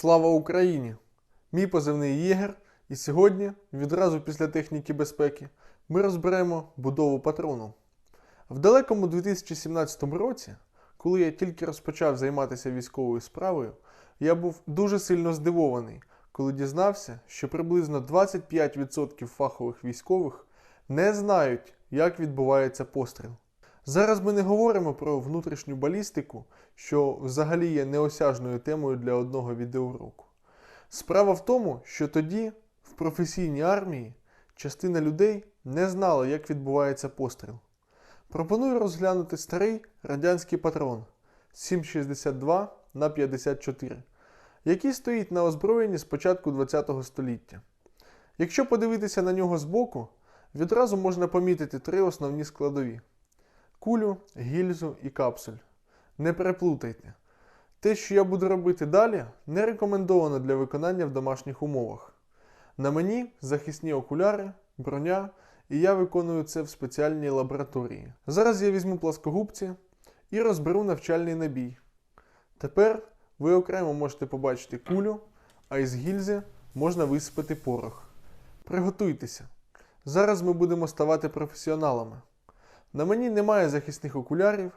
Слава Україні! Мій позивний Єгер, і сьогодні, відразу після техніки безпеки, ми розберемо будову патрону. В далекому 2017 році, коли я тільки розпочав займатися військовою справою, я був дуже сильно здивований, коли дізнався, що приблизно 25% фахових військових не знають, як відбувається постріл. Зараз ми не говоримо про внутрішню балістику, що взагалі є неосяжною темою для одного відеоуроку. Справа в тому, що тоді, в професійній армії, частина людей не знала, як відбувається постріл. Пропоную розглянути старий радянський патрон 7,62 на 54, який стоїть на озброєнні з початку ХХ століття. Якщо подивитися на нього збоку, відразу можна помітити три основні складові кулю, гільзу і капсуль. Не переплутайте. Те, що я буду робити далі, не рекомендовано для виконання в домашніх умовах. На мені захисні окуляри, броня, і я виконую це в спеціальній лабораторії. Зараз я візьму пласкогубці і розберу навчальний набій. Тепер ви окремо можете побачити кулю, а із гільзи можна висипати порох. Приготуйтеся. Зараз ми будемо ставати професіоналами. На мені немає захисних окулярів,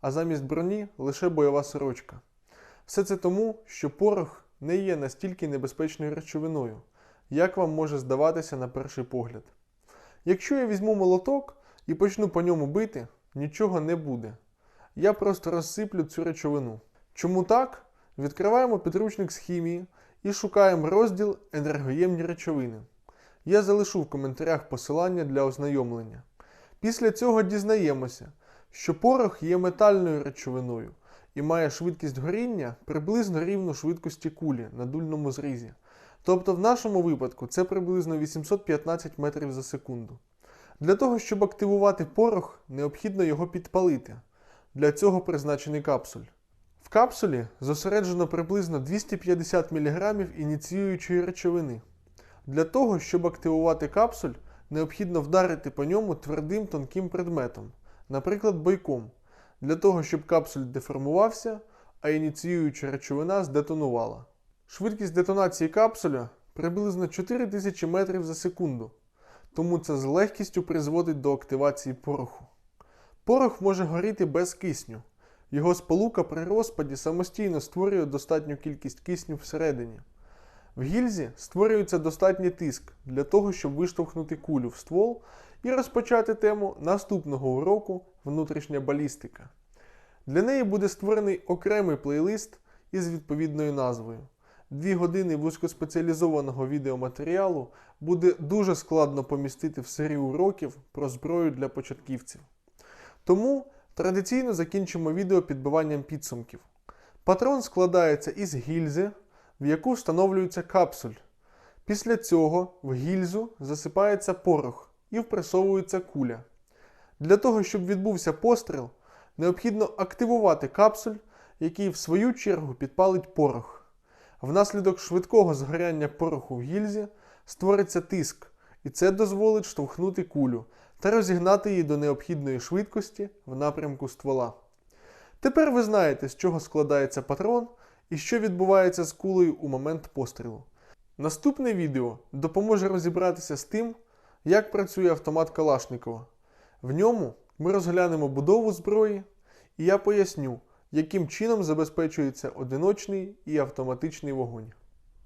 а замість броні лише бойова сорочка. Все це тому, що порох не є настільки небезпечною речовиною, як вам може здаватися на перший погляд. Якщо я візьму молоток і почну по ньому бити, нічого не буде. Я просто розсиплю цю речовину. Чому так? Відкриваємо підручник з хімії і шукаємо розділ енергоємні речовини. Я залишу в коментарях посилання для ознайомлення. Після цього дізнаємося, що порох є метальною речовиною і має швидкість горіння приблизно рівну швидкості кулі на дульному зрізі. Тобто в нашому випадку це приблизно 815 метрів за секунду. Для того, щоб активувати порох, необхідно його підпалити. Для цього призначений капсуль. В капсулі зосереджено приблизно 250 мг ініціюючої речовини. Для того, щоб активувати капсуль, необхідно вдарити по ньому твердим тонким предметом, наприклад, бойком, для того, щоб капсуль деформувався, а ініціююча речовина здетонувала. Швидкість детонації капсуля приблизно 4000 метрів за секунду, тому це з легкістю призводить до активації пороху. Порох може горіти без кисню. Його сполука при розпаді самостійно створює достатню кількість кисню всередині. В гільзі створюється достатній тиск для того, щоб виштовхнути кулю в ствол і розпочати тему наступного уроку внутрішня балістика. Для неї буде створений окремий плейлист із відповідною назвою. Дві години вузькоспеціалізованого відеоматеріалу буде дуже складно помістити в серію уроків про зброю для початківців. Тому традиційно закінчимо відео підбиванням підсумків. Патрон складається із гільзи, в яку встановлюється капсуль. Після цього в гільзу засипається порох і впресовується куля. Для того, щоб відбувся постріл, необхідно активувати капсуль, який в свою чергу підпалить порох. Внаслідок швидкого згоряння пороху в гільзі створиться тиск, і це дозволить штовхнути кулю та розігнати її до необхідної швидкості в напрямку ствола. Тепер ви знаєте, з чого складається патрон і що відбувається з кулею у момент пострілу. Наступне відео допоможе розібратися з тим, як працює автомат Калашникова. В ньому ми розглянемо будову зброї, і я поясню, яким чином забезпечується одиночний і автоматичний вогонь.